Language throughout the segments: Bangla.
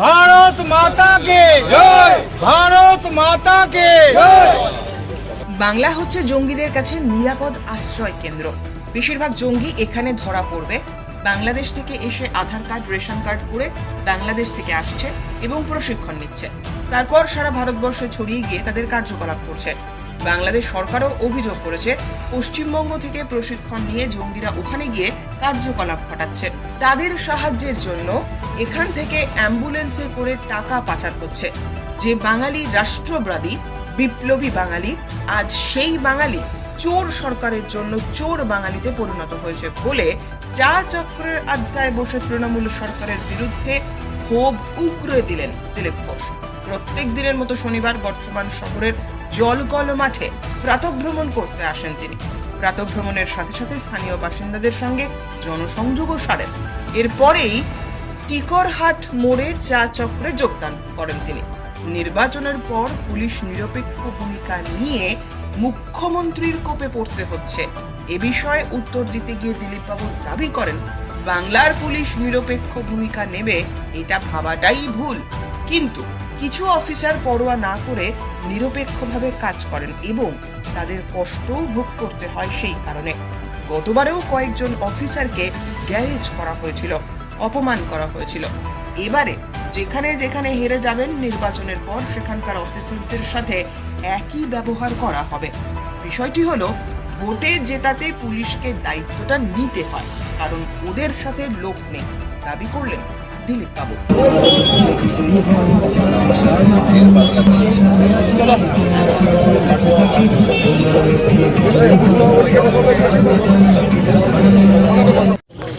ভারত মাতা কে ভারত মাতা বাংলা হচ্ছে জঙ্গিদের কাছে নিরাপদ আশ্রয় কেন্দ্র। বেশিরভাগ জঙ্গি এখানে ধরা পড়বে। বাংলাদেশ থেকে এসে আধার কার্ড, রেশন কার্ড করে বাংলাদেশ থেকে আসছে এবং প্রশিক্ষণ নিচ্ছে। তারপর সারা ভারতবর্ষে ছড়িয়ে গিয়ে তাদের কার্যকলাপ করছে। বাংলাদেশ সরকারও অভিযোগ করেছে, পশ্চিমবঙ্গ থেকে প্রশিক্ষণ নিয়ে জঙ্গিরা ওখানে গিয়ে কার্যকলাপ ঘটাচ্ছে। তাদের সাহায্যের জন্য এখান থেকে অ্যাম্বুলেন্সে করে টাকা পাচার করছে। যে বাঙালি রাষ্ট্রবাদী, বিপ্লবী বাঙালি, আজ সেই বাঙালি চোর সরকারের জন্য চোর বাঙালিতে পরিণত হয়েছে বলে চা চক্রের আড্ডায় বসে তৃণমূল সরকারের বিরুদ্ধে ক্ষোভ উগরে দিলেন দিলীপ ঘোষ। প্রত্যেক দিনের মতো শনিবার বর্তমান শহরের জলকল মাঠে প্রাতভ্রমণ করতে আসেন তিনি। প্রাতভ্রমণের সাথে সাথে স্থানীয় বাসিন্দাদের সঙ্গে জনসংযোগও সারেন। এরপরেই টিকরহাট মোড়ে চা চক্রে যোগদান করেন তিনি। নির্বাচনের পর পুলিশ নিরপেক্ষ ভূমিকা নিয়ে মুখ্যমন্ত্রীর কোপে পড়তে হচ্ছে। এ বিষয়ে উত্তর দিতে গিয়ে দিলীপ বাবু দাবি করেন, বাংলার পুলিশ নিরপেক্ষ ভূমিকা নেবে, এটা ভাবাটাই ভুল। কিন্তু কিছু অফিসার পরোয়া না করে নিরপেক্ষভাবে কাজ করেন এবং তাদের কষ্টও ভোগ করতে হয় সেই কারণে। গতবারেও কয়েকজন অফিসারকে গ্যারেজ করা হয়েছিল, অপমান করা হয়েছিল। এবারে যেখানে যেখানে হেরে যাবেন নির্বাচনের পর সেখানকার অফিসারদের সাথে একই ব্যবহার করা হবে। বিষয়টি হলো, ভোটে জেতাতে পুলিশকে দায়িত্বটা নিতে হয়, কারণ ওদের সাথে লোক নেই। দাবি করলেন দিলীপ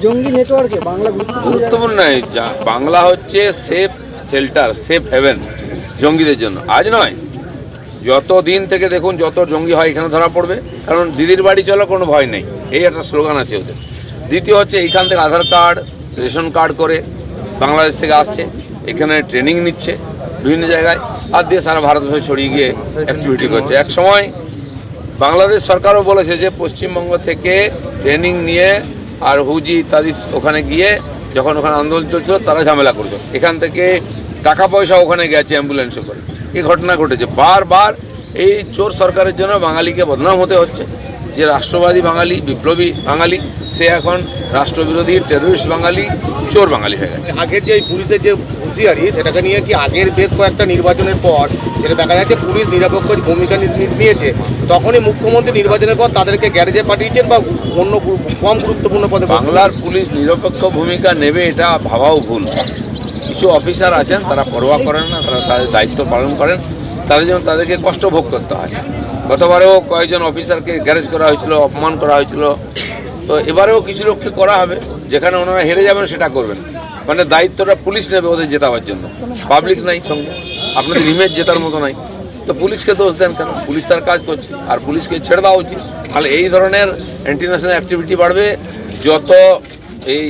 জঙ্গি নেটওয়ার্কে বাংলা গুরুত্বপূর্ণ নয় বাংলা হচ্ছে সেফ শেল্টার সেফ হেভেন জঙ্গিদের জন্য। আজ নয়। যত দিন থেকে দেখুন যত জঙ্গি হয় এখানে ধরা পড়বে। কারণ দিদির বাড়ি চলো কোনো ভয় নেই। এই একটা স্লোগান আছে ওদের। দ্বিতীয় হচ্ছে এইখান থেকে আধার কার্ড রেশন কার্ড করে বাংলাদেশ থেকে আসছে, এখানে ট্রেনিং নিচ্ছে, বিভিন্ন জায়গায় আর দিয়ে সারা ভারতবর্ষে ছড়িয়ে গিয়ে অ্যাক্টিভিটি করছে। এক সময় বাংলাদেশ সরকারও বলেছে যে পশ্চিমবঙ্গ থেকে ট্রেনিং নিয়ে আর হুজি ইত্যাদি ওখানে গিয়ে যখন ওখানে আন্দোলন চলছিল, তারা ঝামেলা করতো। এখান থেকে টাকা পয়সা ওখানে গেছে অ্যাম্বুলেন্সে করে। এই ঘটনা ঘটেছে। বারবার এই চোর সরকারের জন্য বাঙালিকে বদনাম হতে হচ্ছে। যে রাষ্ট্রবাদী বাঙালি বিপ্লবী বাঙালি সে এখন রাষ্ট্রবিরোধী টেররিস্ট বাঙালি চোর বাঙালি হয়ে গেছে। আগের যে পুলিশের যে হুঁশিয়ারি সেটাকে নিয়ে কি আগের বেশ কয়েকটা নির্বাচনের পর যেটা দেখা যাচ্ছে পুলিশ নিরপেক্ষ ভূমিকা নিয়েছে তখনই মুখ্যমন্ত্রী নির্বাচনের পর তাদেরকে গ্যারেজে পাঠিয়েছেন বা অন্য কম গুরুত্বপূর্ণ পদে বাংলার পুলিশ নিরপেক্ষ ভূমিকা নেবে এটা ভাবাও ভুল। কিছু অফিসার আছেন তারা পরোয়া করেন না তারা তাদের দায়িত্ব পালন করেন তাদের জন্য তাদেরকে কষ্ট ভোগ করতে হয়। গতবারেও কয়েকজন অফিসারকে গ্যারেজ করা হয়েছিল, অপমান করা হয়েছিল। তো এবারেও কিছু লোককে করা হবে, যেখানে ওনারা হেরে যাবেন সেটা করবেন। মানে দায়িত্বটা পুলিশ নেবে ওদের জেতাবার জন্য। পাবলিক নাই সঙ্গে। আপনাদের ইমেজ জেতার মতো নাই। তো পুলিশকে দোষ দেন কেন? পুলিশ তার কাজ করছে। আর পুলিশকে ছেড়ে দেওয়া উচিত। তাহলে এই ধরনের ইন্টারন্যাশনাল অ্যাক্টিভিটি বাড়বে। যত এই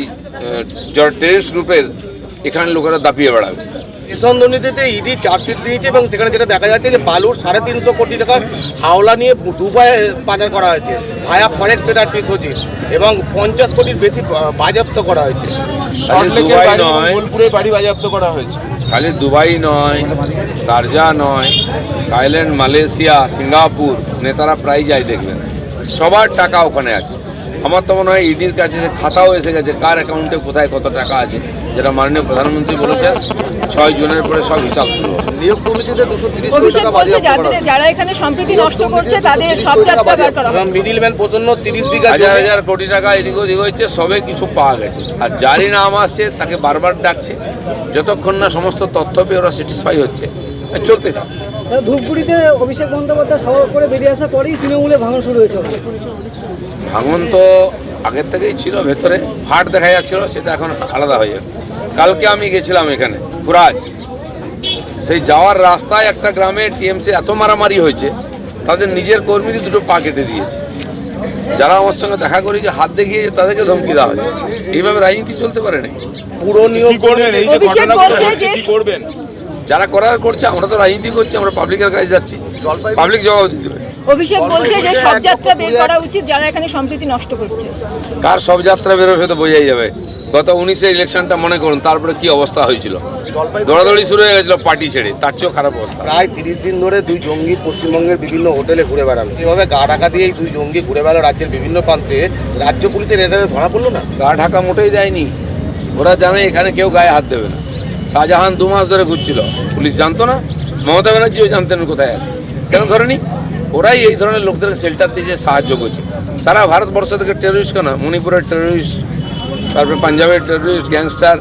টেরিস্ট গ্রুপের এখানে লোকেরা দাপিয়ে বেড়াবে। রেশন দুর্নীতিতে ইডি চার্জশিট দিয়েছে এবং সেখানে যেটা দেখা যাচ্ছে যে বালুর সাড়ে তিনশো কোটি টাকার হাওলা নিয়ে দুবাই পাচার করা হয়েছে ভায়া ফরেক্স ট্রেডার সজিত এবং পঞ্চাশ কোটির বেশি বাজেয়াপ্ত করা হয়েছে। খালি দুবাই নয়। বোলপুরে বাড়ি বাজেয়াপ্ত করা হয়েছে। খালি দুবাই নয় শারজা নয় থাইল্যান্ড মালয়েশিয়া সিঙ্গাপুর নেতারা প্রায় যায় দেখবেন। সবার টাকা ওখানে আছে। আমার তো মনে হয় ইডির কাছে সে খাতাও এসে গেছে কার অ্যাকাউন্টে কোথায় কত টাকা আছে যেটা মাননীয় প্রধানমন্ত্রী বলেছেন। ছয় জুনের পরে সব হিসাব শুরু নিয়োগ কমিটিতে দুশো তিরিশ কোটি অভিষেক টাকা বলছে বাজেয়াপ্ত করা যাদের যারা এখানে সম্প্রীতি নষ্ট করছে তাদের সব যাত্রা বার করা হবে। মিডিলম্যান তিরিশ বিঘা হাজার হাজার কোটি টাকা এদিক ওদিক হচ্ছে সবে কিছু পাওয়া গেছে। আর যারই নাম আসছে তাকে বারবার ডাকছে। যতক্ষণ না সমস্ত তথ্য পেয়ে ওরা স্যাটিসফাই হচ্ছে চলতে থাকে। ধূপগুড়িতে অভিষেক বন্দ্যোপাধ্যায় সভা করে বেরিয়ে আসার পরেই তৃণমূলে ভাঙন শুরু হয়েছে ভাঙন তো আগের থেকেই ছিল ভেতরে ফাট দেখা যাচ্ছিল সেটা এখন আলাদা হয়ে যাবে কালকে আমি গেছিলাম এখানে খুরাজ সেই যাওয়ার রাস্তায় একটা গ্রামে টিএমসি এত মারামারি হয়েছে তাদের নিজের কর্মীরই দুটো পা কেটে দিয়েছে। যারা আমার সঙ্গে দেখা করি যে হাত দেখিয়ে তাদেরকে ধমকি দেওয়া হচ্ছে এইভাবে রাজনীতি চলতে পারে না পুরো নিয়ম করবেন? এই যে করবেন? যারা করার করছে আমরা তো রাজনীতি করছি আমরা পাবলিকের কাছে যাচ্ছি। পাবলিক জবাব দিতে হবে অভিষেক বলছে যে সব যাত্রা বের করা উচিত যারা এখানে সম্প্রীতি নষ্ট করছে। কার সব যাত্রা বেরোবে তো বোঝাই যাবে। গত উনিশের ইলেকশনটা মনে করুন তারপরে কি অবস্থা হয়েছিল? দৌড়াদৌড়ি শুরু হয়ে গেছিল পার্টি ছেড়ে তার চেয়েও খারাপ অবস্থা। প্রায় তিরিশ দিন ধরে দুই জঙ্গি পশ্চিমবঙ্গের বিভিন্ন হোটেলে ঘুরে বেড়ানো। এভাবে গা ঢাকা দিয়ে দুই জঙ্গি ঘুরে বেড়ালো রাজ্যের বিভিন্ন প্রান্তে। রাজ্য পুলিশের এটা ধরা পড়ল না? গা ঢাকা মোটেই যায়নি। ওরা জানে এখানে কেউ গায়ে হাত দেবে না। শাহজাহান দু মাস ধরে ঘুরছিল। পুলিশ জানতো না। মমতা ব্যানার্জিও জানতেন কোথায় আছে। কেন ধরেনি? ওরাই এই ধরনের লোকদেরকে শেল্টার দিয়েছে সাহায্য করছে। সারা ভারতবর্ষ থেকে টেরোরিস্ট কেন? মণিপুরের টেরোরিস্ট তারপরে পাঞ্জাবের টেরোরিস্ট গ্যাংস্টার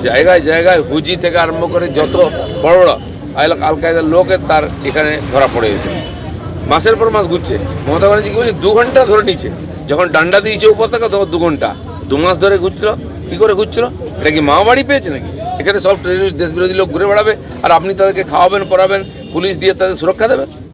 জায়গায় জায়গায় হুজি থেকে আরম্ভ করে যত বড় বড় আল- কায়দার লোকের তার এখানে ধরা পড়ে গেছে। মাসের পর মাস ঘুরছে। মমতা ব্যানার্জি কি বলছে? দু ঘণ্টা ধরে নিচ্ছে। যখন ডান্ডা দিয়েছে উপত্যকা তখন দু ঘণ্টা। দু মাস ধরে ঘুরছিল। কি করে ঘুরছিল? এটা কি মামাবাড়ি পেয়েছে নাকি? এখানে সব টেররিস্ট দেশ বিরোধী লোক ঘুরে বেড়াবে। আর আপনি তাদেরকে খাওয়াবেন, পড়াবেন, পুলিশ দিয়ে তাদের সুরক্ষা দেবে।